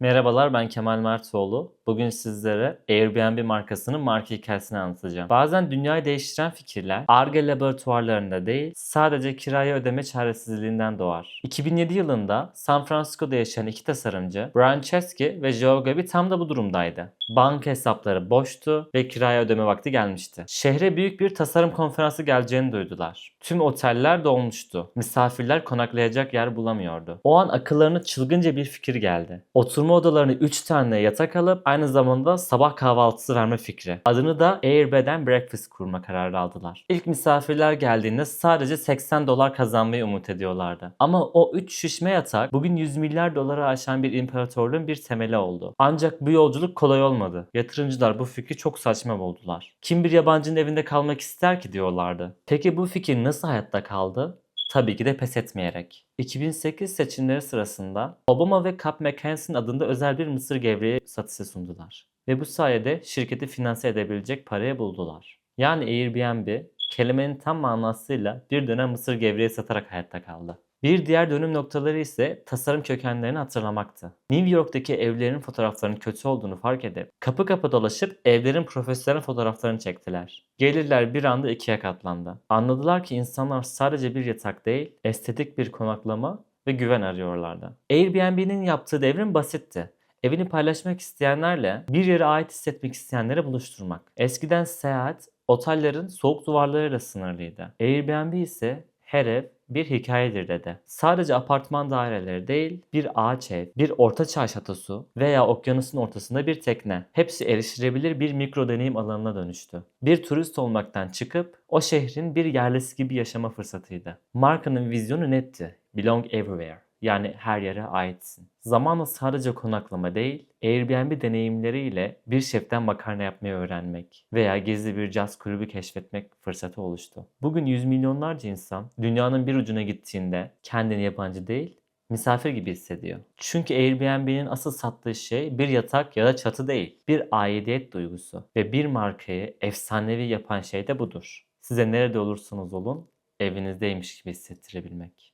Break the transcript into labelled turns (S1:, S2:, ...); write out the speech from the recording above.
S1: Merhabalar ben Kemal Mertoğlu. Bugün sizlere Airbnb markasının marka hikayesini anlatacağım. Bazen dünyayı değiştiren fikirler ARGE laboratuvarlarında değil sadece kiraya ödeme çaresizliğinden doğar. 2007 yılında San Francisco'da yaşayan iki tasarımcı Brian Chesky ve Joe Gabi tam da bu durumdaydı. Banka hesapları boştu ve kiraya ödeme vakti gelmişti. Şehre büyük bir tasarım konferansı geleceğini duydular. Tüm oteller dolmuştu. Misafirler konaklayacak yer bulamıyordu. O an akıllarına çılgınca bir fikir geldi. Oturma odalarına 3 tane yatak alıp aynı zamanda sabah kahvaltısı verme fikri. Adını da Air Bed and Breakfast kurma kararı aldılar. İlk misafirler geldiğinde sadece 80 dolar kazanmayı umut ediyorlardı. Ama o 3 şişme yatak bugün 100 milyar dolara aşan bir imparatorluğun bir temeli oldu. Ancak bu yolculuk kolay olmadı. Yatırımcılar bu fikri çok saçma buldular. Kim bir yabancının evinde kalmak ister ki diyorlardı. Peki bu fikir nasıl hayatta kaldı? Tabii ki de pes etmeyerek. 2008 seçimleri sırasında Obama ve Cap McKenzie adında özel bir mısır gevreği satışa sundular. Ve bu sayede şirketi finanse edebilecek parayı buldular. Yani Airbnb kelimenin tam manasıyla bir dönem mısır gevreği satarak hayatta kaldı. Bir diğer dönüm noktaları ise tasarım kökenlerini hatırlamaktı. New York'taki evlerin fotoğraflarının kötü olduğunu fark edip kapı kapı dolaşıp evlerin profesyonel fotoğraflarını çektiler. Gelirler bir anda ikiye katlandı. Anladılar ki insanlar sadece bir yatak değil, estetik bir konaklama ve güven arıyorlardı. Airbnb'nin yaptığı devrim basitti. Evini paylaşmak isteyenlerle bir yere ait hissetmek isteyenlere buluşturmak. Eskiden seyahat otellerin soğuk duvarlarıyla sınırlıydı. Airbnb ise her ev bir hikayedir dedi. Sadece apartman daireleri değil, bir ağaç ev, bir ortaçağ şatosu veya okyanusun ortasında bir tekne. Hepsi erişilebilir bir mikro deneyim alanına dönüştü. Bir turist olmaktan çıkıp o şehrin bir yerlisi gibi yaşama fırsatıydı. Markanın vizyonu netti. Belong everywhere. Yani her yere aitsin. Zamanla sadece konaklama değil, Airbnb deneyimleriyle bir şeften makarna yapmayı öğrenmek veya gizli bir caz kulübü keşfetmek fırsatı oluştu. Bugün yüz milyonlarca insan dünyanın bir ucuna gittiğinde kendini yabancı değil, misafir gibi hissediyor. Çünkü Airbnb'nin asıl sattığı şey bir yatak ya da çatı değil, bir aidiyet duygusu ve bir markayı efsanevi yapan şey de budur. Size nerede olursanız olun, evinizdeymiş gibi hissettirebilmek.